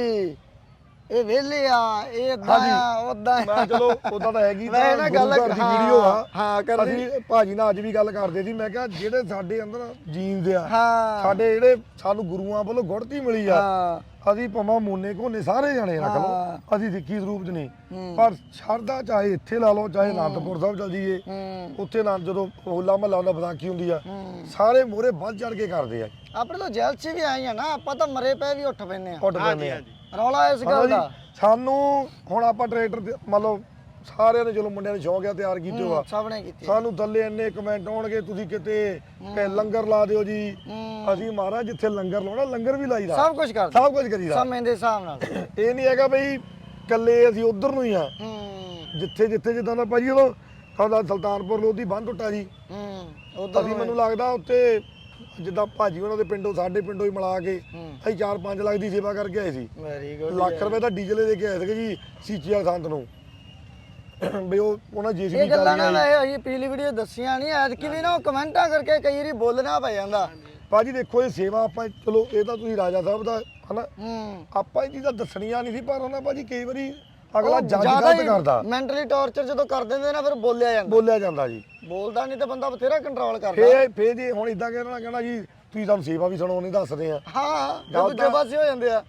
Hey. ਇਹ ਵਿਹਲੇ ਆ ਇਹ ਹਾਂਜੀ। ਆ ਉਦਾਂ ਮੈਂ ਚਲੋ ਉਦਾਂ ਤਾਂ ਹੈਗੀ ਮੈਂ ਨਾ ਗੱਲ ਗੁਰੂ ਘਰ ਦੀ ਹਾਂ, ਵੀਡੀਓ ਆ। ਹਾਂ। ਅਸੀਂ ਭਾਜੀ ਨਾਲ ਅੱਜ ਵੀ ਗੱਲ ਕਰਦੇ ਸੀ ਮੈਂ ਕਿਹਾ ਜਿਹੜੇ ਸਾਡੇ ਅੰਦਰ ਜੀਨਸ ਆ ਹਾਂ। ਸਾਡੇ ਜਿਹੜੇ ਸਾਨੂੰ ਗੁਰੂਆਂ ਵੱਲੋਂ ਗੁੜਤੀ ਮਿਲੀ ਆ ਹਾਂ। ਅਸੀਂ ਭਵਾਂ ਮੋਨੇ ਕੋਨੇ ਸਾਰੇ ਜਾਣੇ ਰੱਖ ਹਾਂ। ਲਓ ਅਸੀਂ ਸਿੱਖੀ ਸਰੂਪ ਚ ਨਹੀਂ ਹੂੰ। ਪਰ ਸ਼ਰਧਾ ਚਾਹੇ ਇੱਥੇ ਲਾ ਲਓ ਚਾਹੇ ਅਨੰਦਪੁਰ ਸਾਹਿਬ ਚਲ ਜਾਈਏ ਹੂੰ। ਉੱਥੇ ਨਾ ਜਦੋਂ ਹੋਲਾ ਮਹੱਲਾ ਹੁੰਦਾ ਵਿਸਾਖੀ ਹੁੰਦੀ ਆ ਹੂੰ। ਸਾਰੇ ਮੂਹਰੇ ਵੱਧ ਚੜ ਕੇ ਕਰਦੇ ਆ। ਆਪਣੇ ਤੋਂ ਜੇਲ੍ਹ 'ਚ ਵੀ ਆਈ ਆ ਨਾ ਆਪਾਂ ਤਾਂ ਮਰੇ ਪਏ ਵੀ ਉੱਠ ਪੈਨੇ ਆ। ਉੱਡ ਪੈਂਦੇ ਆ। ਰੌਲਾ ਇਸ ਗੱਲ? ਦਾ। ਸਾਨੂੰ ਹੁਣ ਆਪਾਂ ਟਰੈਕਟਰ ਮੰਨ ਲਓ ਸਾਰਿਆਂ ਨੇ ਚਲੋ ਮੁੰਡਿਆਂ ਨੇ ਸ਼ੌਂਕ ਆ ਤਿਆਰ ਕੀਤੇ ਹੋ ਆ ਹੂੰ, ਸਭ ਨੇ ਕੀਤੀ। ਸਾਨੂੰ ਥੱਲੇ ਇੰਨੇ ਕਮੈਂਟ ਆਉਣਗੇ ਤੁਸੀਂ ਕਿਤੇ ਕਿ ਲੰਗਰ ਲਾ ਦਿਓ ਜੀ। ਹੂੰ। ਅਸੀਂ ਮਹਾਰਾਜ ਜਿੱਥੇ ਲੰਗਰ ਲਾਉਣਾ ਲੰਗਰ ਵੀ ਲਾਈਦਾ। ਸਭ ਕੁਝ ਕਰਦੇ ਸਭ ਕੁਝ ਕਰੀਦਾ। ਸਮੇਂ ਦੇ ਹਿਸਾਬ ਨਾਲ। ਇਹ ਨਹੀਂ ਹੈਗਾ ਬਈ ਕੱਲੇ ਅਸੀਂ ਉਧਰ ਨੂੰ ਹੀ ਆ। ਹੂੰ। ਜਿੱਥੇ ਜਿੱਥੇ ਜਿੱਦਾਂ ਦਾ ਭਾਜੀ ਉਦੋਂ ਸਾਡਾ ਸੁਲਤਾਨਪੁਰ ਲੋਧੀ ਬੰਦ ਟੁੱਟਾ ਜੀ। ਹੂੰ ਉਧਰ ਅਸੀਂ ਮੈਨੂੰ ਲੱਗਦਾ ਉੱਤੇ ਜਿੱਦਾਂ ਭਾਜੀ ਉਹਨਾਂ ਦੇ ਪਿੰਡੋਂ ਸਾਡੇ ਪਿੰਡੋਂ ਹੀ ਮਿਲਾ ਕੇ। ਅਸੀਂ 4-5 ਲੱਖ ਦੀ ਸੇਵਾ ਕਰਕੇ ਆਏ ਸੀ। ਵੈਰੀ ਗੁੱਡ ਲੱਖ ਰੁਪਏ ਦਾ ਡੀਜ਼ਲ ਦੇ ਕੇ ਆਏ ਸੀਗੇ ਜੀ ਸੀਚੀਆ ਸੰਤ ਨੂੰ। ਬਈ ਉਹ ਉਹਨਾਂ ਜੀਸੀਬੀ ਇਹ ਗੱਲਾਂ ਚੱਲਦੀ ਨਾ। ਆ ਵੈਸੇ ਅਸੀਂ ਪਿਛਲੀ ਵੀਡੀਓ ਦੱਸੀਆਂ ਨਹੀਂ ਐਤਕੀ ਵੀ ਨਾ ਉਹ ਕਮੈਂਟਾਂ ਕਰਕੇ ਕਈ ਵਾਰੀ ਬੋਲਣਾ ਪੈ ਜਾਂਦਾ। ਭਾਜੀ ਦੇਖੋ ਇਹ ਸੇਵਾ ਆਪਾਂ ਚਲੋ ਇਹ ਤਾਂ ਤੁਸੀਂ ਰਾਜਾ ਸਾਹਿਬ ਦਾ ਹਨਾ? ਆਪਾਂ ਇਹ ਚੀਜ਼ਾਂ ਦੱਸਣੀਆਂ ਨਹੀਂ ਸੀ ਪਰ ਉਹਨਾਂ ਭਾਜੀ ਕਈ ਵਾਰੀ ਅਗਲਾ ਜੱਜ ਗਲਤ ਕਰਦਾ। ਮੈਂਟਲੀ ਟੌਰਚਰ ਜਦੋਂ ਕਰ ਦਿੰਦੇ ਨਾ ਫਿਰ ਬੋਲਿਆ ਜਾਂਦਾ। ਬੋਲਿਆ ਜਾਂਦਾ ਜੀ। ਬੋਲਦਾ ਨਹੀਂ ਤਾਂ ਬੰਦਾ ਬਥੇਰਾ ਕੰਟਰੋਲ ਕਰਦਾ। ਫੇ ਫੇ ਜੇ ਹੁਣ ਇਦਾਂ ਕਹਿਣਾ ਕਹਿਣਾ ਜੀ ਤੁਸੀਂ ਸਾਨੂੰ ਸੇਵਾ ਵੀ ਸੁਣਾਉਣੀ ਦੱਸਦੇ ਆ। ਹਾਂ ਦੂਜੇ ਤਾਂ- ਪਾਸੇ ਹੋ ਜਾਂਦੇ ਆ।